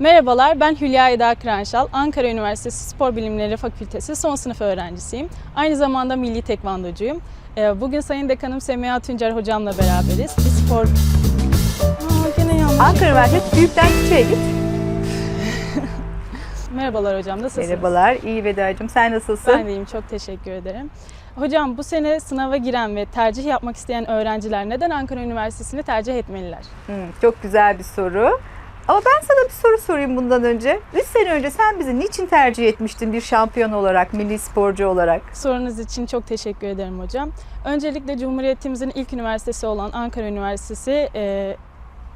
Merhabalar, ben Hülya Eda Kıranşal. Ankara Üniversitesi Spor Bilimleri Fakültesi son sınıf öğrencisiyim. Aynı zamanda milli tekvandocuyum. Ee, Bugün Sayın Dekanım Semiha Tuncer hocamla beraberiz. Bir spor... Aa. Ankara Üniversitesi büyükten küçüğe git. Merhabalar hocam, nasılsınız? Merhabalar, iyi Veda'cığım. Sen nasılsın? Ben de iyiyim, çok teşekkür ederim. Hocam bu sene sınava giren ve tercih yapmak isteyen öğrenciler neden Ankara Üniversitesi'ni tercih etmeliler? Hı, çok güzel bir soru. Ama ben sana bir soru sorayım bundan önce. 3 sene önce sen bizi niçin tercih etmiştin bir şampiyon olarak, milli sporcu olarak? Sorunuz için çok teşekkür ederim hocam. Öncelikle Cumhuriyetimizin ilk üniversitesi olan Ankara Üniversitesi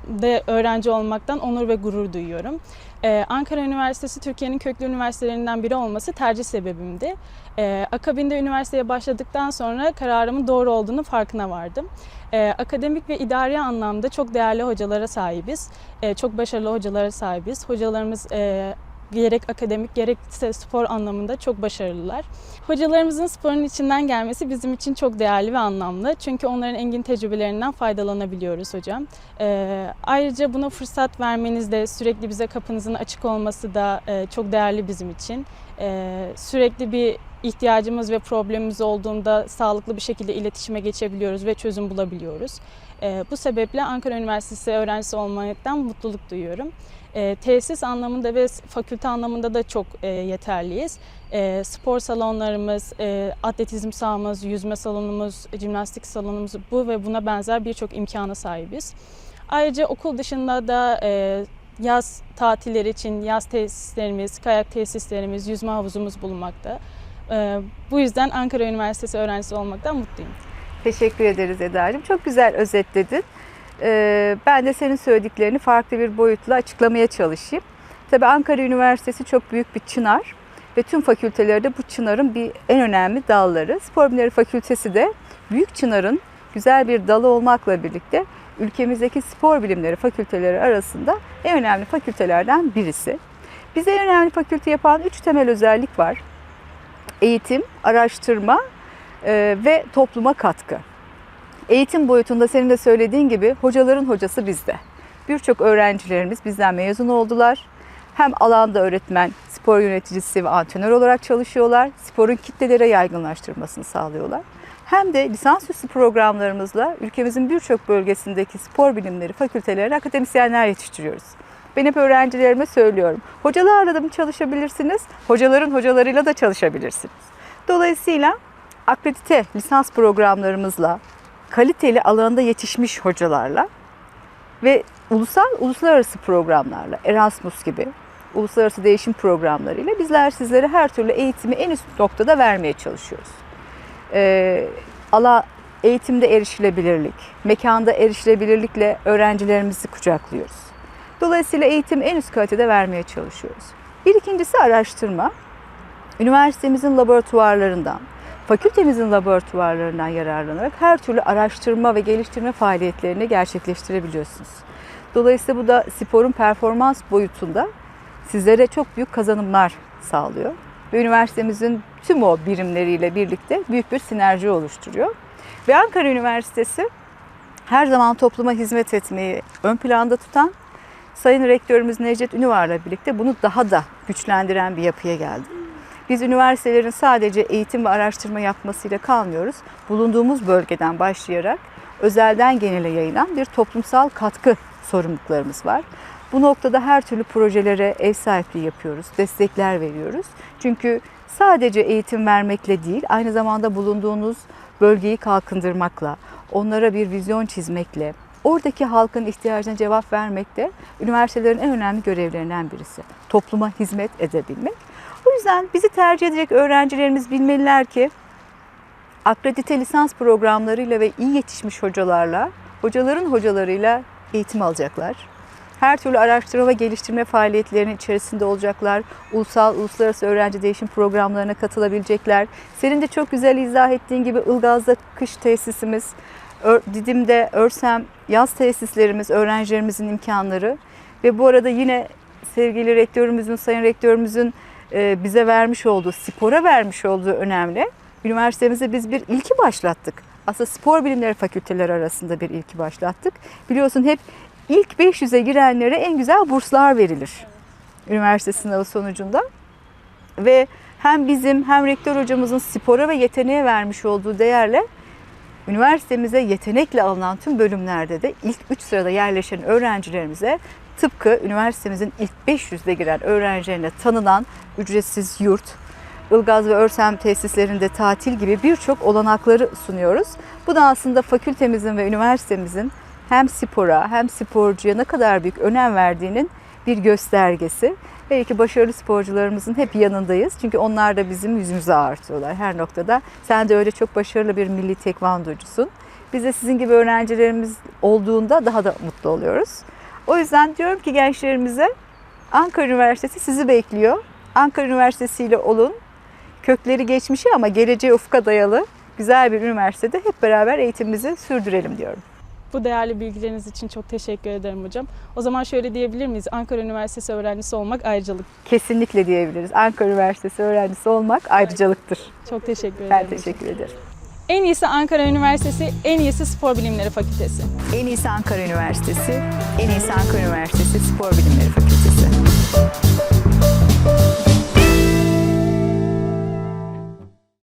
de öğrenci olmaktan onur ve gurur duyuyorum. E, Ankara Üniversitesi Türkiye'nin köklü üniversitelerinden biri olması tercih sebebimdi. E, akabinde üniversiteye başladıktan sonra kararımın doğru olduğunu farkına vardım. E, akademik ve idari anlamda çok değerli hocalara sahibiz. E, çok başarılı hocalara sahibiz. Hocalarımız e, gerek akademik gerekse spor anlamında çok başarılılar. Hocalarımızın sporun içinden gelmesi bizim için çok değerli ve anlamlı. Çünkü onların engin tecrübelerinden faydalanabiliyoruz hocam. Ee, ayrıca buna fırsat vermeniz de sürekli bize kapınızın açık olması da e, çok değerli bizim için. Ee, sürekli bir ihtiyacımız ve problemimiz olduğunda sağlıklı bir şekilde iletişime geçebiliyoruz ve çözüm bulabiliyoruz. Ee, bu sebeple Ankara Üniversitesi öğrencisi olmaktan mutluluk duyuyorum. E, tesis anlamında ve fakülte anlamında da çok e, yeterliyiz. E, spor salonlarımız, e, atletizm sahamız, yüzme salonumuz, jimnastik salonumuz bu ve buna benzer birçok imkana sahibiz. Ayrıca okul dışında da e, yaz tatilleri için yaz tesislerimiz, kayak tesislerimiz, yüzme havuzumuz bulunmakta. E, bu yüzden Ankara Üniversitesi öğrencisi olmaktan mutluyum. Teşekkür ederiz Eda'cığım. Çok güzel özetledin. Ee, ben de senin söylediklerini farklı bir boyutla açıklamaya çalışayım. Tabii Ankara Üniversitesi çok büyük bir çınar ve tüm fakültelerde bu çınarın bir en önemli dalları. Spor Bilimleri Fakültesi de büyük çınarın güzel bir dalı olmakla birlikte ülkemizdeki spor bilimleri fakülteleri arasında en önemli fakültelerden birisi. Bize en önemli fakülte yapan üç temel özellik var. Eğitim, araştırma e, ve topluma katkı. Eğitim boyutunda senin de söylediğin gibi hocaların hocası bizde. Birçok öğrencilerimiz bizden mezun oldular. Hem alanda öğretmen, spor yöneticisi ve antrenör olarak çalışıyorlar. Sporun kitlelere yaygınlaştırmasını sağlıyorlar. Hem de lisansüstü programlarımızla ülkemizin birçok bölgesindeki spor bilimleri fakültelerine akademisyenler yetiştiriyoruz. Ben hep öğrencilerime söylüyorum. Hocalarla da çalışabilirsiniz? Hocaların hocalarıyla da çalışabilirsiniz. Dolayısıyla akredite lisans programlarımızla, kaliteli alanda yetişmiş hocalarla ve ulusal uluslararası programlarla, Erasmus gibi uluslararası değişim programlarıyla bizler sizlere her türlü eğitimi en üst noktada vermeye çalışıyoruz. Ee, ala eğitimde erişilebilirlik, mekanda erişilebilirlikle öğrencilerimizi kucaklıyoruz. Dolayısıyla eğitim en üst kalitede vermeye çalışıyoruz. Bir ikincisi araştırma. Üniversitemizin laboratuvarlarından, fakültemizin laboratuvarlarından yararlanarak her türlü araştırma ve geliştirme faaliyetlerini gerçekleştirebiliyorsunuz. Dolayısıyla bu da sporun performans boyutunda sizlere çok büyük kazanımlar sağlıyor. Ve üniversitemizin tüm o birimleriyle birlikte büyük bir sinerji oluşturuyor. Ve Ankara Üniversitesi her zaman topluma hizmet etmeyi ön planda tutan Sayın Rektörümüz Necdet Ünüvar'la birlikte bunu daha da güçlendiren bir yapıya geldi. Biz üniversitelerin sadece eğitim ve araştırma yapmasıyla kalmıyoruz. Bulunduğumuz bölgeden başlayarak özelden genele yayılan bir toplumsal katkı sorumluluklarımız var. Bu noktada her türlü projelere ev sahipliği yapıyoruz, destekler veriyoruz. Çünkü sadece eğitim vermekle değil, aynı zamanda bulunduğunuz bölgeyi kalkındırmakla, onlara bir vizyon çizmekle, oradaki halkın ihtiyacına cevap vermek de üniversitelerin en önemli görevlerinden birisi. Topluma hizmet edebilmek. O yüzden bizi tercih edecek öğrencilerimiz bilmeliler ki akredite lisans programlarıyla ve iyi yetişmiş hocalarla, hocaların hocalarıyla eğitim alacaklar. Her türlü araştırma ve geliştirme faaliyetlerinin içerisinde olacaklar. Ulusal, uluslararası öğrenci değişim programlarına katılabilecekler. Senin de çok güzel izah ettiğin gibi Ilgaz'da kış tesisimiz, Didim'de Örsem yaz tesislerimiz, öğrencilerimizin imkanları ve bu arada yine sevgili rektörümüzün, sayın rektörümüzün e, bize vermiş olduğu, spora vermiş olduğu önemli. Üniversitemize biz bir ilki başlattık. Aslında spor bilimleri fakülteleri arasında bir ilki başlattık. Biliyorsun hep ilk 500'e girenlere en güzel burslar verilir. üniversite sınavı sonucunda. Ve hem bizim hem rektör hocamızın spora ve yeteneğe vermiş olduğu değerle üniversitemize yetenekle alınan tüm bölümlerde de ilk 3 sırada yerleşen öğrencilerimize tıpkı üniversitemizin ilk 500'de giren öğrencilerine tanınan ücretsiz yurt, Ilgaz ve Örsem tesislerinde tatil gibi birçok olanakları sunuyoruz. Bu da aslında fakültemizin ve üniversitemizin hem spora hem sporcuya ne kadar büyük önem verdiğinin bir göstergesi. Belki başarılı sporcularımızın hep yanındayız. Çünkü onlar da bizim yüzümüze artıyorlar her noktada. Sen de öyle çok başarılı bir milli tekvandocusun. Biz de sizin gibi öğrencilerimiz olduğunda daha da mutlu oluyoruz. O yüzden diyorum ki gençlerimize Ankara Üniversitesi sizi bekliyor. Ankara Üniversitesi ile olun. Kökleri geçmişi ama geleceğe ufka dayalı güzel bir üniversitede hep beraber eğitimimizi sürdürelim diyorum. Bu değerli bilgileriniz için çok teşekkür ederim hocam. O zaman şöyle diyebilir miyiz? Ankara Üniversitesi öğrencisi olmak ayrıcalık. Kesinlikle diyebiliriz. Ankara Üniversitesi öğrencisi olmak ayrıcalıktır. Çok teşekkür ederim. Ben teşekkür ederim. En iyisi Ankara Üniversitesi, en iyisi Spor Bilimleri Fakültesi. En iyisi Ankara Üniversitesi, en iyisi Ankara Üniversitesi Spor Bilimleri Fakültesi.